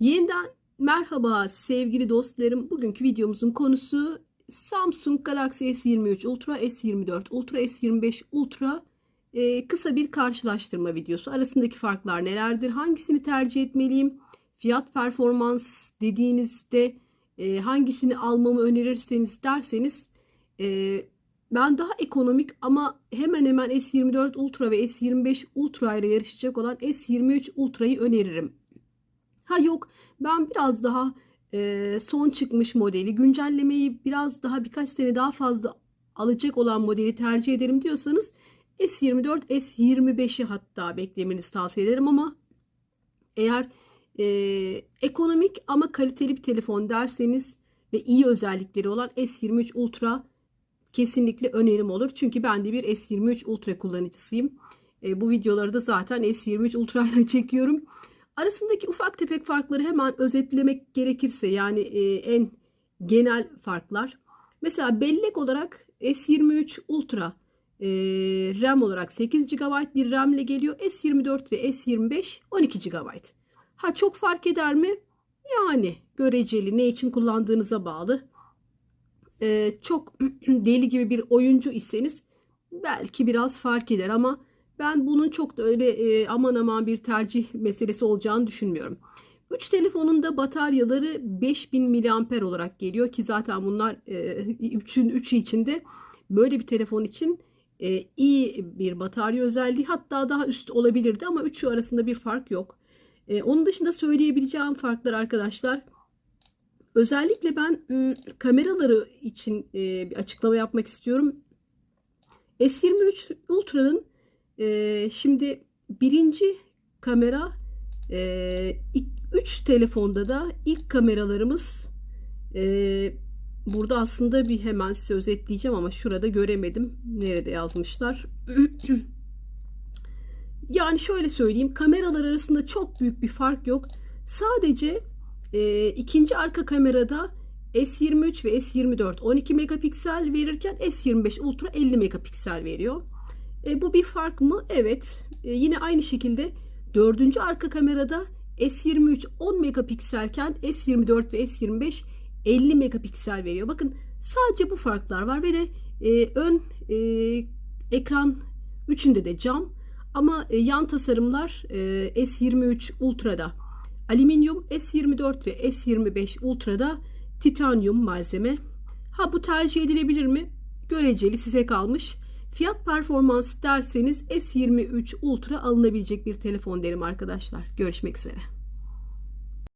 Yeniden merhaba sevgili dostlarım. Bugünkü videomuzun konusu Samsung Galaxy S23 Ultra, S24 Ultra, S25 Ultra Ee, kısa bir karşılaştırma videosu. Arasındaki farklar nelerdir? Hangisini tercih etmeliyim? Fiyat performans dediğinizde e, hangisini almamı önerirseniz derseniz e, ben daha ekonomik ama hemen hemen S24 Ultra ve S25 Ultra ile yarışacak olan S23 Ultra'yı öneririm. Ha yok ben biraz daha e, son çıkmış modeli güncellemeyi biraz daha birkaç sene daha fazla alacak olan modeli tercih ederim diyorsanız S24 S25'i hatta beklemenizi tavsiye ederim ama eğer e, ekonomik ama kaliteli bir telefon derseniz ve iyi özellikleri olan S23 Ultra kesinlikle önerim olur. Çünkü ben de bir S23 Ultra kullanıcısıyım. E, bu videoları da zaten S23 Ultra ile çekiyorum. Arasındaki ufak tefek farkları hemen özetlemek gerekirse yani e, en genel farklar. Mesela bellek olarak S23 Ultra e, RAM olarak 8 GB bir RAM ile geliyor. S24 ve S25 12 GB. Ha çok fark eder mi? Yani göreceli ne için kullandığınıza bağlı. E, çok deli gibi bir oyuncu iseniz belki biraz fark eder ama ben bunun çok da öyle e, aman aman bir tercih meselesi olacağını düşünmüyorum. 3 telefonun da bataryaları 5000 mAh olarak geliyor ki zaten bunlar 3'ün e, 3'ü içinde böyle bir telefon için e, iyi bir batarya özelliği hatta daha üst olabilirdi ama üçü arasında bir fark yok. E, onun dışında söyleyebileceğim farklar arkadaşlar. Özellikle ben kameraları için e, bir açıklama yapmak istiyorum. S23 Ultra'nın e, şimdi birinci kamera e, üç telefonda da ilk kameralarımız e, burada aslında bir hemen size özetleyeceğim ama şurada göremedim. Nerede yazmışlar? yani şöyle söyleyeyim kameralar arasında çok büyük bir fark yok. Sadece e, ikinci arka kamerada S23 ve S24 12 megapiksel verirken S25 Ultra 50 megapiksel veriyor. E, bu bir fark mı? Evet. E, yine aynı şekilde dördüncü arka kamerada S23 10 megapikselken S24 ve S25 50 megapiksel veriyor. Bakın sadece bu farklar var ve de e, ön e, ekran üçünde de cam ama e, yan tasarımlar e, S23 Ultra'da alüminyum, S24 ve S25 Ultra'da titanyum malzeme. Ha bu tercih edilebilir mi? Göreceli size kalmış. Fiyat performans derseniz S23 Ultra alınabilecek bir telefon derim arkadaşlar. Görüşmek üzere.